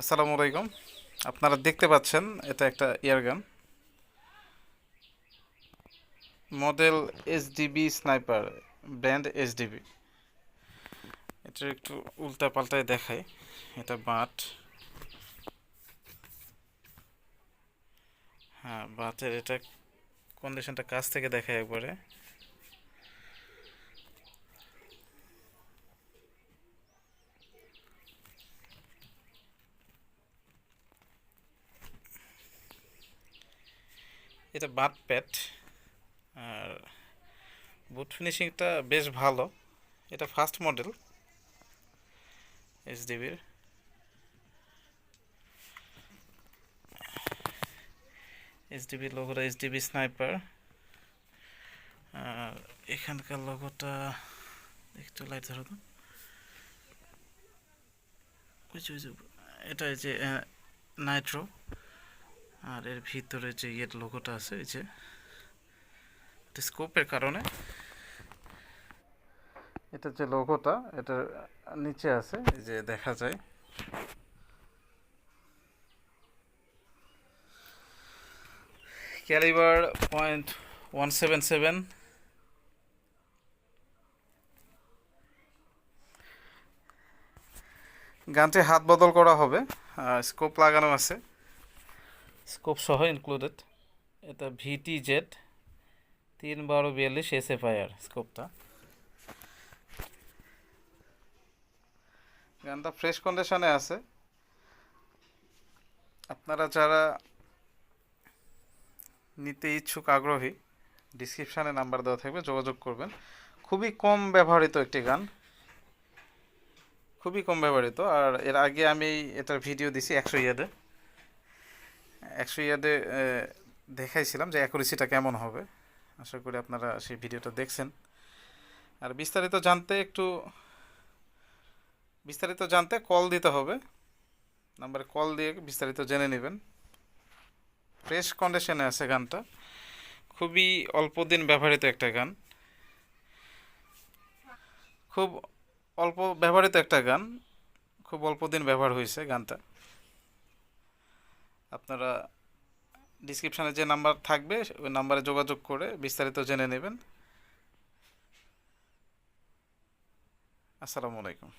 আসসালামু আলাইকুম। আপনারা দেখতে পাচ্ছেন, এটা একটা airgun model SDB sniper, brand SDB. এটা একটু উল্টা পাল্টায় দেখাই, এটা বাট। হ্যাঁ বাটের এটা কন্ডিশনটা কাছ থেকে দেখায় একবারে। এটা বাট প্যাড আর বুট ফিনিশিংটা বেশ ভালো। এটা ফার্স্ট মডেল। এইচডিবির এইচডিবি লোগোটা এইচডিবি স্নাইপার। আর এখানকার লোগোটা একটু লাইট ধরো তো। এটা যে নাইট্রো আর এর ভিতরে যে ইয়ের লোগোটা আছে, এই যে স্কোপের কারণে। এটা যে লোগোটা এটার নিচে আছে, এই যে দেখা যায়। Calibre point one seven seven গানটি হাত বদল করা হবে স্কোপ লাগানো আছে। স্কোপ সহ ইনক্লুডেড এটা ভিটি জেড তিন বারো বিয়াল্লিশ এস এফ আইআর স্কোপটা। গানটা ফ্রেশ কন্ডিশনে আছে। আপনারা যারা নিতে ইচ্ছুক আগ্রহী ডিসক্রিপশানে নাম্বার দেওয়া থাকবে, যোগাযোগ করবেন। খুবই কম ব্যবহৃত একটি গান। খুবই কম ব্যবহৃত, আর এর আগে আমি এটার ভিডিও দিছি একশো ইয়ার্ডে একশো ইয়ার্ডে দেখাইছিলাম যে অ্যাকুরেসিটা কেমন হবে। আশা করি আপনারা সেই ভিডিওটা দেখছেন। আর বিস্তারিত জানতে একটু, বিস্তারিত জানতে কল দিতে হবে। নাম্বারে কল দিয়ে বিস্তারিত জেনে নেবেন। ফ্রেশ কন্ডিশনে আছে গানটা। খুবই অল্প দিন ব্যবহৃত একটা গান। খুব অল্প ব্যবহৃত একটা গান। খুব অল্প দিন ব্যবহার হয়েছে গানটা। আপনারা ডিসক্রিপশানে যে নাম্বার থাকবে ওই নাম্বারে যোগাযোগ করে বিস্তারিত জেনে নেবেন। আসসালামু আলাইকুম।